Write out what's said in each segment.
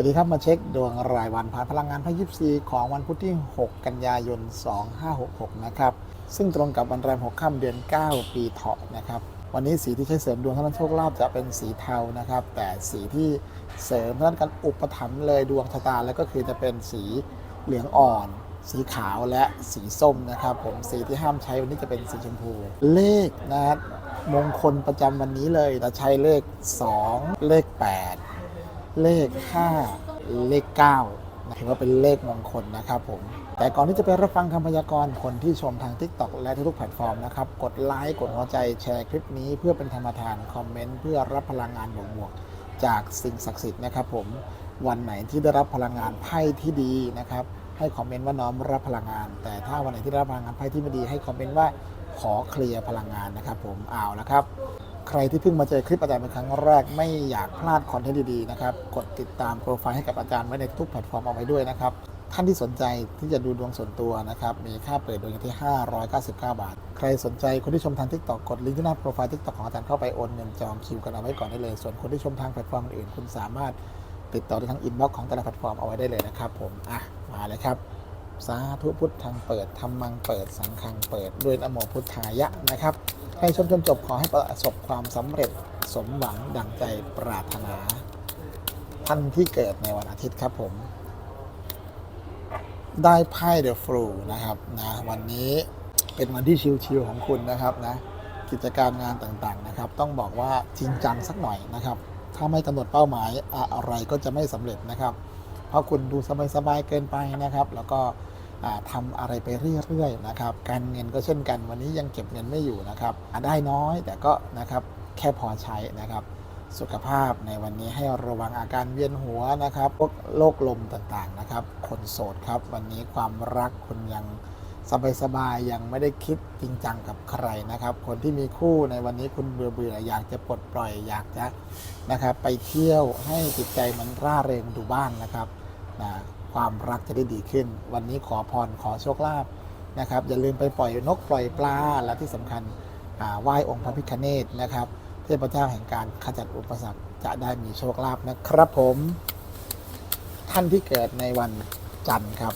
วัสดีครับมาเช็คดวงรายวันผ่านพลังงานพระยิปซีของวันพุธที่ 6 กันยายน 2566 นะครับ ซึ่งตรงกับวันแรม 6 ค่ำเดือน 9 ปีเถาะนะครับ วันนี้สีที่ใช้เสริมดวงท่านโชคลาภจะเป็นสีเทานะครับ แต่สีที่เสริมท่านกันอุปถัมภ์เลยดวงชะตาแล้วก็คือจะเป็นสีเหลืองอ่อน สีขาวและสีส้มนะครับ ผมสีที่ห้ามใช้วันนี้จะเป็นสีชมพู เลขนะมงคลประจำวันนี้เลยจะใช้เลข 2 เลข 8 เลข 5 เลข 9 ถือว่าเป็นเลขมงคลนะครับผม แต่ก่อนที่จะไปรับฟังคำพยากรณ์คนที่ชมทาง TikTok และทุกแพลตฟอร์มนะครับ กดไลค์ กดหัวใจแชร์คลิปนี้เพื่อเป็นธรรมทาน คอมเมนต์เพื่อรับพลังงานบวกๆจากสิ่งศักดิ์สิทธิ์นะครับผมวันไหนที่ได้รับพลังงานไพ่ที่ดีนะครับ ให้คอมเมนต์ว่าน้อมรับพลังงาน แต่ถ้าวันไหนที่ได้รับพลังงานไพ่ที่ไม่ดี ให้คอมเมนต์ว่าขอเคลียร์พลังงานนะครับ ผมเอาละครับ ใครที่เพิ่งมาเจอคลิปอาจารย์เป็นครั้งแรกไม่อยากพลาดคอนเทนต์ดีๆนะครับ กดติดตามโปรไฟล์ให้กับอาจารย์ไว้ในทุกแพลตฟอร์มเอาไว้ด้วยนะครับ ท่านที่สนใจที่จะดูดวงส่วนตัวนะครับ มีค่าเปิดดวงอยู่ที่ 599 บาท ใครสนใจคนที่ชมทาง TikTok กดลิงก์ที่หน้าโปรไฟล์ TikTok ของอาจารย์เข้าไปโอนเงินจองคิวกันเอาไว้ก่อนได้เลย ส่วนคนที่ชมทางแพลตฟอร์มอื่นคุณสามารถติดต่อได้ทางอินบ็อกซ์ของแต่ละแพลตฟอร์มเอาไว้ได้เลยนะครับผมอะมาเลยครับ สาธุพุทธังเปิดธรรมังเปิดสังฆังเปิดด้วยนโมพุทธายะนะครับ ให้ชมจนจบขอให้ประสบความสำเร็จสมหวังดังใจปรารถนา ท่านที่เกิดในวันอาทิตย์ครับผม ได้ไพ่เดอะฟลูนะครับนะวันนี้เป็นวันที่ชิลๆของคุณนะครับนะกิจการงานต่างๆนะครับ ต้องบอกว่าจริงจังสักหน่อยนะครับ ถ้าไม่กำหนดเป้าหมายอะไรก็จะไม่สำเร็จนะครับ เพราะคุณดูสบายๆเกินไปนะครับ แล้วก็ ทำาอะไรไปเรื่อยๆนะครับการเงินก็เช่นกัน วันนี้ยังเก็บเงินไม่อยู่นะครับได้น้อยแต่ก็นะครับแค่พอใช้นะครับ สุขภาพในวันนี้ให้ระวังอาการเวียนหัวนะครับพวกโรคลมต่างๆนะครับ คนโสดครับ วันนี้ความรักคุณยังสบายๆยังไม่ได้คิดจริงจังกับใครนะครับ คนที่มีคู่ในวันนี้คุณเบื่อเบื่อๆอยากจะปลดปล่อยอยากจะนะครับ ไปเที่ยวให้จิตใจมันร่าเริงดูบ้างนะครับนะ ความรักจะได้ดีขึ้น วันนี้ขอพรขอโชคลาภนะครับ อย่าลืมไปปล่อยนกปล่อยปลาและที่สำคัญไหว้องค์พระพิฆเนศนะครับ เทพเจ้าแห่งการขจัดอุปสรรคจะได้มีโชคลาภนะครับผม ท่านที่เกิดในวันจันทร์ครับ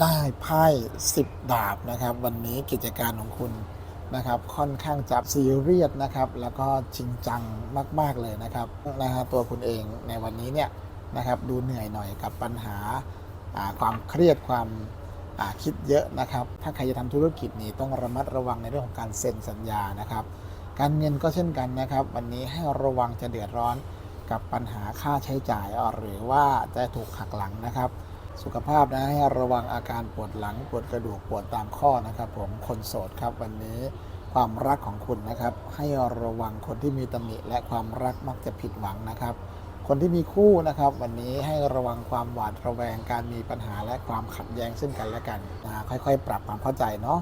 ได้ไพ่สิบดาบนะครับ วันนี้กิจการของคุณ นะครับค่อนข้างจะซีเรียสนะครับแล้วก็จริงจังมาก ๆเลยนะครับนะฮะตัวคุณเองในวันนี้เนี่ยนะครับดูเหนื่อยหน่อยกับปัญหาความเครียดความคิดเยอะนะครับ ถ้าใครจะทำธุรกิจนี้ต้องระมัดระวังในเรื่องของการเซ็นสัญญานะครับ การเงินก็เช่นกันนะครับ วันนี้ให้ระวังจะเดือดร้อนกับปัญหาค่าใช้จ่ายหรือว่าจะถูกหักหลังนะครับ สุขภาพนะให้ระวังอาการปวดหลัง ปวดกระดูกปวดตามข้อนะครับ ผมคนโสดครับวันนี้ความรักของคุณนะครับ ให้ระวังคนที่มีตำหนิและความรักมักจะผิดหวังนะครับ คนที่มีคู่นะครับ วันนี้ให้ระวังความหวาดระแวงการมีปัญหาและความขัดแย้งซึ่งกันและกันนะค่อยๆ ปรับความเข้าใจเนาะ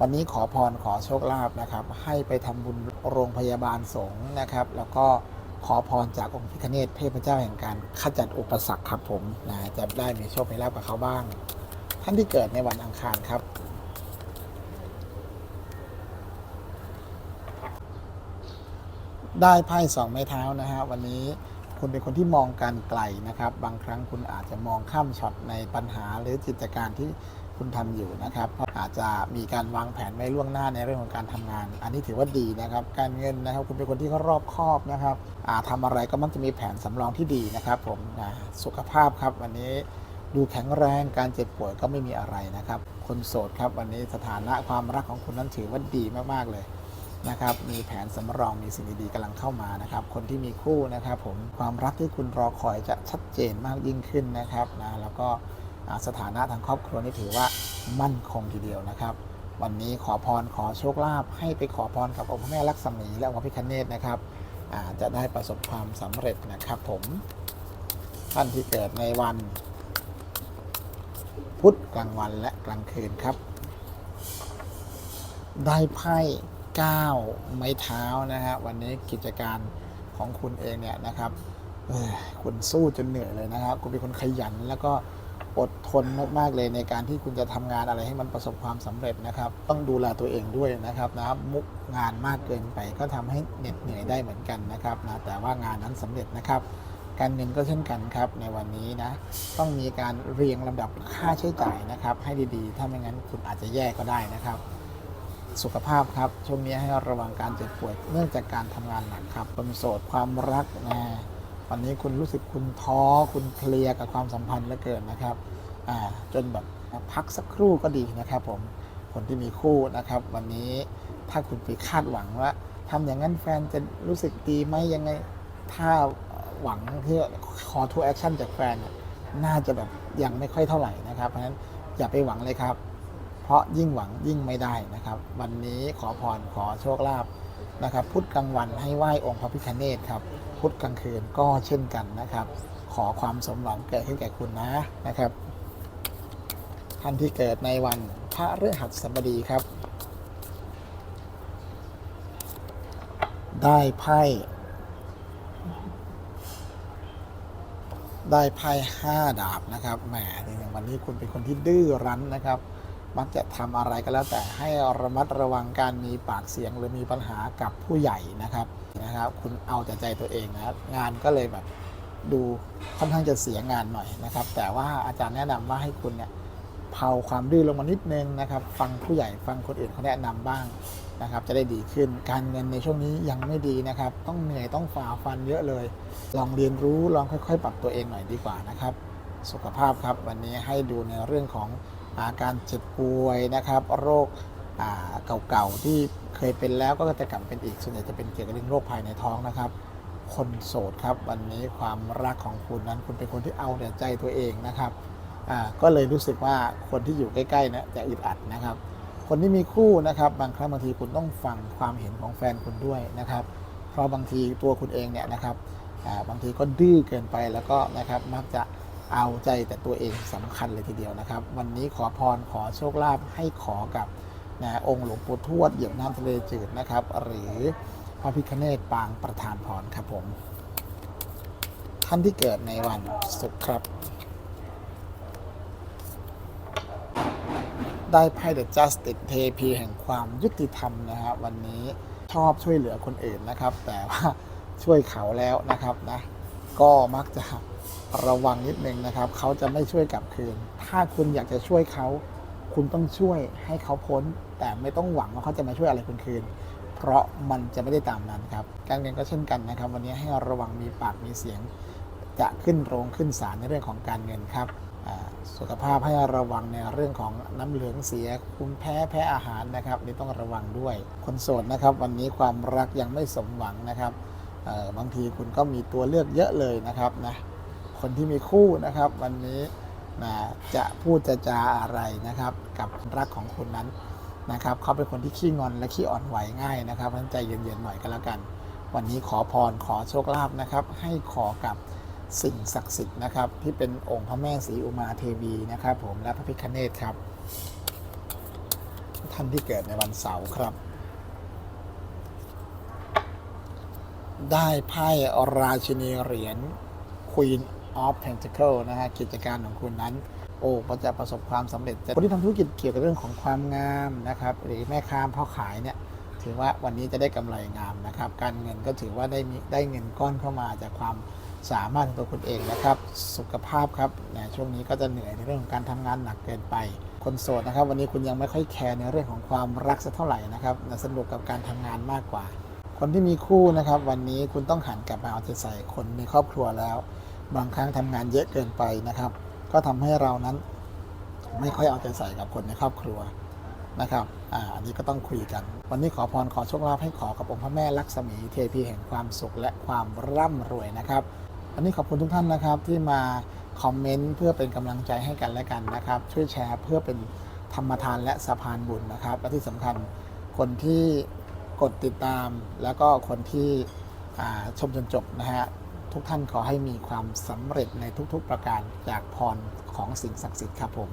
วันนี้ขอพรขอโชคลาภนะครับ ให้ไปทำบุญโรงพยาบาลสงฆ์นะครับ แล้วก็ ขอพรจากองค์พิฆเนศเทพเจ้าแห่งการขจัดอุปสรรคครับผมนะจะได้มีโชคมีลาภกับเขาบ้าง ท่านที่เกิดในวันอังคารครับ ได้ไพ่สองไม้เท้านะฮะวันนี้คุณเป็นคนที่มองการไกลนะครับ บางครั้งคุณอาจจะมองข้ามช็อตในปัญหาหรือกิจการที่ คุณทำอยู่นะครับอาจจะมีการวางแผนไว้ล่วงหน้าในเรื่องของการทำงาน อันนี้ถือว่าดีนะครับ การเงินนะครับ คุณเป็นคนที่เขารอบคอบนะครับอ่าทำอะไรก็มักจะมีแผนสำรองที่ดีนะครับ ผมนะสุขภาพครับวันนี้ดูแข็งแรงการเจ็บป่วยก็ไม่มีอะไรนะครับ คนโสดครับวันนี้สถานะความรักของคุณนั้นถือว่าดีมากๆเลยนะครับมีแผนสำรองมีสิ่งดีๆกำลังเข้ามานะครับ คนที่มีคู่นะครับ ผมความรักที่คุณรอคอยจะชัดเจนมากยิ่งขึ้นนะครับนะแล้วก็ สถานะทางครอบครัวนี่ถือว่ามั่นคงทีเดียวนะครับ วันนี้ขอพรขอโชคลาภให้ไปขอพรกับองค์พระแม่ลักษมีและองค์พระพิฆเนศนะครับจะได้ประสบความสำเร็จนะครับผมท่านที่เกิดในวัน พุธกลางวันและกลางคืนครับ ได้ไพ่9ไม้เท้านะฮะวันนี้กิจการของคุณเองเนี่ยนะครับคุณสู้จนเหนื่อยเลยนะครับ คุณเป็นคนขยันแล้วก็ อดทนมากๆเลยในการที่คุณจะทำงานอะไรให้มันประสบความสำเร็จนะครับ ต้องดูแลตัวเองด้วยนะครับนะมุกงานมากเกินไปก็ทำให้เหน็ดเหนื่อยได้เหมือนกันนะครับนะแต่ว่างานนั้นสำเร็จนะครับ การเงินก็เช่นกันครับในวันนี้นะต้องมีการเรียงลำดับค่าใช้จ่ายนะครับ ให้ดีๆ ถ้าไม่งั้นคุณอาจจะแย่ก็ได้นะครับสุขภาพครับช่วงนี้ให้ระวังการเจ็บป่วยเนื่องจากการทำงานหนักครับคนโสดความรักนะ วันนี้คุณรู้สึกคุณท้อคุณเพลียกับความสัมพันธ์เหลือเกินนะครับจนแบบพักสักครู่ก็ดีนะครับ ผมคนที่มีคู่นะครับ วันนี้ถ้าคุณไปคาดหวังว่าทำอย่างนั้นแฟนจะรู้สึกดีไหมยังไงถ้าหวังที่ call to action จากแฟนเนี่ยน่าจะแบบยังไม่ค่อยเท่าไหร่นะครับ เพราะฉะนั้นอย่าไปหวังเลยครับ เพราะยิ่งหวังยิ่งไม่ได้นะครับ วันนี้ขอพรขอโชคลาภ นะครับพุธกลางวันให้ไหว้องค์พระพิฆเนศครับ พุธกลางคืนก็เช่นกันนะครับ ขอความสมหวังเกิดขึ้นแก่คุณนะนะครับ ท่านที่เกิดในวันพระฤหัสบดีครับ ได้ไพ่ได้ไพ่ห้าดาบนะครับแหมจริงๆวันนี้คุณเป็นคนที่ดื้อรั้นนะครับ มักจะทำอะไรก็แล้วแต่ให้ระมัดระวังการมีปากเสียงหรือมีปัญหากับผู้ใหญ่นะครับนะครับ คุณเอาแต่ใจตัวเองนะครับ งานก็เลยแบบดูค่อนข้างจะเสียงานหน่อยนะครับ แต่ว่าอาจารย์แนะนำว่าให้คุณเนี่ยเผาความดื้อลงมานิดนึงนะครับ ฟังผู้ใหญ่ฟังคนอื่นเขาแนะนำบ้างนะครับ จะได้ดีขึ้นการเงินในช่วงนี้ยังไม่ดีนะครับ ต้องเหนื่อยต้องฝ่าฟันเยอะเลย ลองเรียนรู้ลองค่อย ๆ ปรับตัวเองหน่อยดีกว่านะครับ สุขภาพครับวันนี้ให้ดูในเรื่องของ อาการเจ็บป่วยนะครับ โรคเก่าๆที่เคยเป็นแล้วก็จะกลับเป็นอีกส่วนใหญ่จะเป็นเกี่ยวกับเรื่องโรคภายในท้องนะครับ คนโสดครับวันนี้ความรักของคุณนั้นคุณเป็นคนที่เอาแต่ใจตัวเองนะครับก็เลยรู้สึกว่าคนที่อยู่ใกล้ๆนี่ยจะอึดอัดนะครับ คนที่มีคู่นะครับ บางครั้งบางทีคุณต้องฟังความเห็นของแฟนคุณด้วยนะครับ เพราะบางทีตัวคุณเองเนี่ยนะครับบางทีก็ดื้อเกินไปแล้วก็นะครับมักจะ เอาใจแต่ตัวเองสำคัญเลยทีเดียวนะครับ วันนี้ขอพรขอโชคลาภให้ขอกับนะองค์หลวงปู่ทวดเหยียบน้ำทะเลจืดนะครับ หรือพระพิคเนตปางประธานพรครับผม ท่านที่เกิดในวันศุกร์ครับ ได้ไพ่ The Justice เทพีแห่งความยุติธรรมนะฮะวันนี้ชอบช่วยเหลือคนอื่นนะครับ แต่ว่าช่วยเขาแล้วนะครับนะก็มักจะ ระวังนิดนึงนะครับ เขาจะไม่ช่วยกลับคืน ถ้าคุณอยากจะช่วยเขา คุณต้องช่วยให้เขาพ้น แต่ไม่ต้องหวังว่าเขาจะมาช่วยอะไรคุณคืน เพราะมันจะไม่ได้ตามนั้นครับ การเงินก็เช่นกันนะครับ วันนี้ให้ระวังมีปากมีเสียง จะขึ้นโรงขึ้นศาลในเรื่องของการเงินครับสุขภาพให้ระวังในเรื่องของน้ำเหลืองเสียคุณแพ้แพ้อาหารนะครับนี่ต้องระวังด้วย คนโสดนะครับ วันนี้ความรักยังไม่สมหวังนะครับบางทีคุณก็มีตัวเลือกเยอะเลยนะครับนะ คนที่มีคู่นะครับ วันนี้นะจะพูดจะจาอะไรนะครับ กับรักของคุณนั้นนะครับเขาเป็นคนที่ขี้งอนและขี้อ่อนไหวง่ายนะครับเพรานใจเย็นๆหน่อยก็แล้วกัน วันนี้ขอพรขอโชคลาภนะครับ ให้ขอกับสิ่งศักดิ์สิทธิ์นะครับ ที่เป็นองค์พระแม่ศรีอุมาเทวีนะครับ ผมและพระพิฆเนศครับ ท่านที่เกิดในวันเสาร์ครับ ได้ไพ่ราชินีเหรียญ Queen of Pentacle นะฮะกิจการของคุณนั้น โอ้ก็จะประสบความสำเร็จคนที่ทำธุรกิจเกี่ยวกับเรื่องของความงามนะครับหรือแม่ค้าพ่อขายเนี่ยถือว่าวันนี้จะได้กำไรงามนะครับ การเงินก็ถือว่าได้มีได้เงินก้อนเข้ามาจากความสามารถของตัวคุณเองนะครับ สุขภาพครับนะช่วงนี้ก็จะเหนื่อยในเรื่องของการทำงานหนักเกินไป คนโสดนะครับ วันนี้คุณยังไม่ค่อยแคร์ในเรื่องของความรักสักเท่าไหร่นะครับนะสนุกกับการทำงานมากกว่า คนที่มีคู่นะครับ วันนี้คุณต้องหันกลับมาเอาใจใส่คนในครอบครัวแล้ว บางครั้งทำงานเยอะเกินไปนะครับ ก็ทำให้เรานั้นไม่ค่อยเอาใจใส่กับคนในครอบครัวนะครับอ่าอันนี้ก็ต้องคุยกัน วันนี้ขอพรขอโชคลาภให้ขอกับองค์พระแม่ลักษมีเทพีแห่งความสุขและความร่ำรวยนะครับวันนี้ขอบคุณทุกท่านนะครับที่มาคอมเมนต์เพื่อเป็นกำลังใจให้กันและกันนะครับ ช่วยแชร์เพื่อเป็นธรรมทานและสะพานบุญนะครับ และที่สำคัญคนที่กดติดตามแล้วก็คนที่ชมจนจบนะฮะ ทุกท่านขอให้มีความสำเร็จในทุกๆประการจากพรของสิ่งศักดิ์สิทธิ์ครับผม